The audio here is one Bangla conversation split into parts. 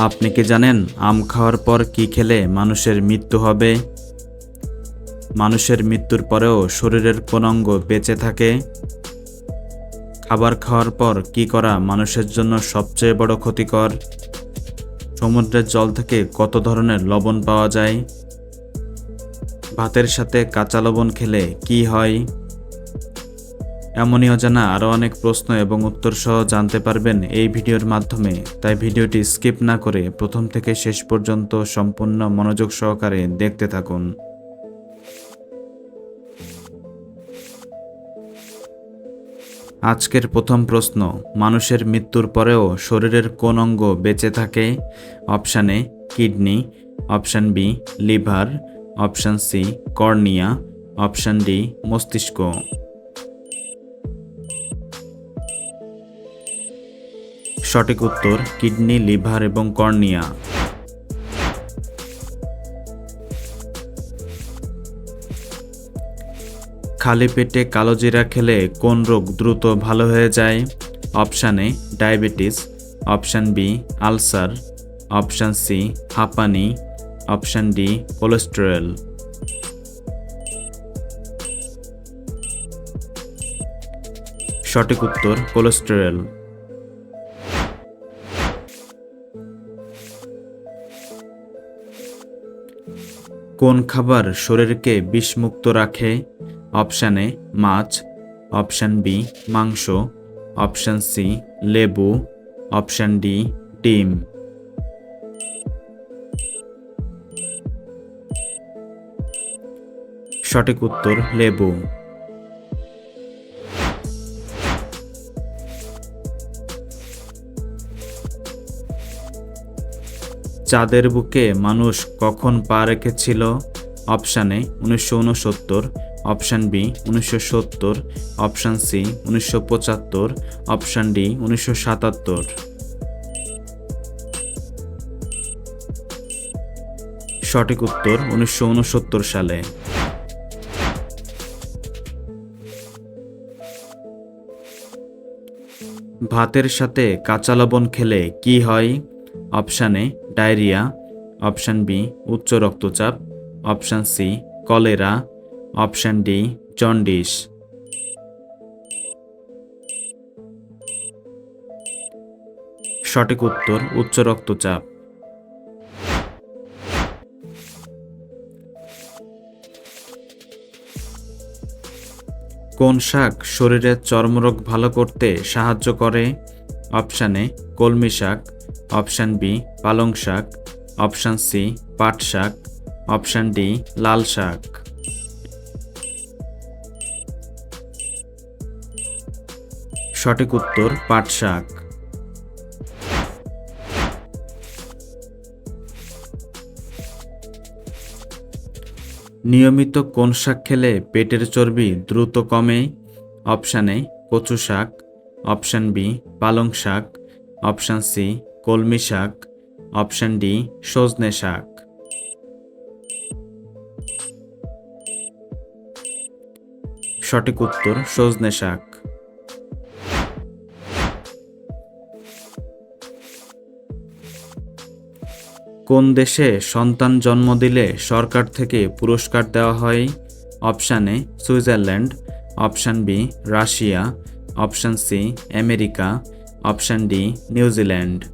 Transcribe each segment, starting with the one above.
আপনি কি জানেন আম খাওয়ার পর কি খেলে মানুষের মৃত্যু হবে? মানুষের মৃত্যুর পরেও শরীরের কোন অঙ্গ বেঁচে থাকে। খাবার খাওয়ার পর কি করা মানুষের জন্য সবচেয়ে বড় ক্ষতিকর? সমুদ্রের জল থেকে কত ধরনের লবণ পাওয়া যায়? ভাতের সাথে কাঁচা লবণ খেলে কি হয়? এমনই অজানা আরও অনেক প্রশ্ন এবং উত্তর সহ জানতে পারবেন এই ভিডিওর মাধ্যমে। তাই ভিডিওটি স্কিপ না করে প্রথম থেকে শেষ পর্যন্ত সম্পূর্ণ মনোযোগ সহকারে দেখতে থাকুন। আজকের প্রথম প্রশ্ন, মানুষের মৃত্যুর পরেও শরীরের কোন অঙ্গ বেঁচে থাকে? Option A, kidney, option B, liver, option C, cornea, option D, মস্তিষ্ক। সঠিক উত্তর, কিডনি, লিভার এবং কর্নিয়া। খালি পেটে কালো জিরা খেলে কোন রোগ দ্রুত ভালো হয়ে যায়? Option A, diabetes, option B, ulcer, option C, হাঁপানি, অপশান ডি, কোলেস্টেরল। সঠিক উত্তর, কোলেস্টেরল। কোন খাবার শরীরকে বিষমুক্ত রাখে? অপশান এ, মাছ। অপশান বি, মাংস। অপশান সি, লেবু। অপশান ডি, ডিম। সঠিক উত্তর, লেবু। চাঁদের বুকে মানুষ কখন পা রেখেছিল? অপশানে উনিশশো উনসত্তর। অপশান বি, উনিশশো সত্তর। অপশান সি, উনিশশো পঁচাত্তর। অপশান ডি, উনিশশো সাতাত্তর। সঠিক উত্তর উনিশশো উনসত্তর সালে। ভাতের সাথে কাঁচা লবণ খেলে কি হয়? অপশান ডায়রিয়া, অপশান বি, উচ্চ রক্তচাপ, option C, cholera, option D, jaundice. সঠিক উত্তর, উচ্চ রক্তচাপ। কোন শাক শরীরের চর্মরোগ ভালো করতে সাহায্য করে? অপশানে কলমি শাক। অপশান বি, পালং শাক। অপশান সি, পাট শাক। অপশান ডি, লাল শাক। সঠিক উত্তর, পাট শাক। নিয়মিত কোন শাক খেলে পেটের চর্বি দ্রুত কমে? অপশান কচু শাক। অপশান বি, পালং শাক। অপশান সি কলমি শাক, অপশান ডি, সজনে শাক। সঠিক উত্তর, সজনে শাক। কোন দেশে সন্তান জন্ম দিলে সরকার থেকে পুরস্কার দেওয়া হয়? Option A, Switzerland. Option B, Russia. Option C, America. Option D New Zealand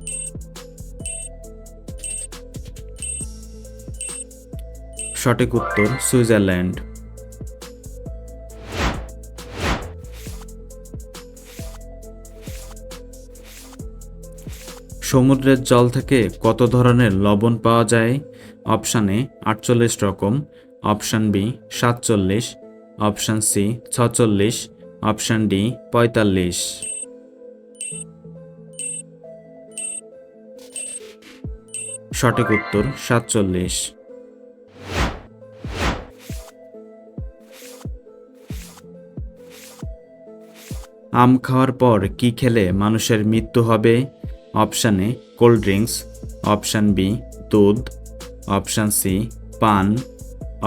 সঠিক উত্তর, সুইজারল্যান্ড। সমুদ্রের জল থেকে কত ধরনের লবণ পাওয়া যায়? অপশান এ আটচল্লিশ রকম। অপশান বি সাতচল্লিশ। অপশান সি ছচল্লিশ। অপশান ডি পঁয়তাল্লিশ। সঠিক উত্তর সাতচল্লিশ। আম খাওয়ার পর কি খেলে মানুষের মৃত্যু হবে? Option A, cold drinks. Option B, দুধ। অপশান সি, পান।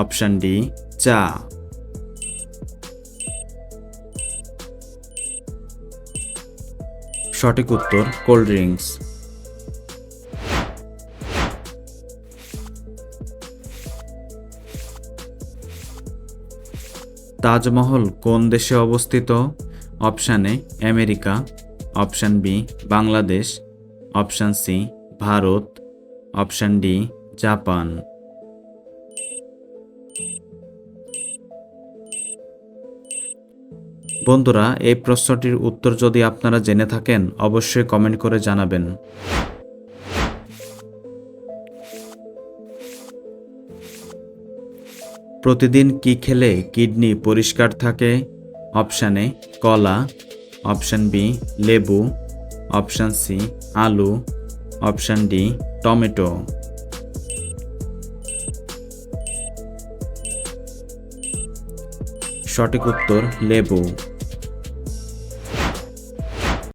অপশান ডি, চা। সঠিক উত্তর, কোল্ড ড্রিঙ্কস। তাজমহল কোন দেশে অবস্থিত? Option A, America. Option B, Bangladesh. Option C, Bharat. Option D, Japan. বন্ধুরা, এই প্রশ্নটির উত্তর যদি আপনারা জেনে থাকেন, অবশ্যই কমেন্ট করে জানাবেন। প্রতিদিন কি খেলে কিডনি পরিষ্কার থাকে? অপশান এ, কলা। অপশান বি, লেবু। অপশান সি, আলু। Option D, tomato. সঠিক উত্তর, লেবু।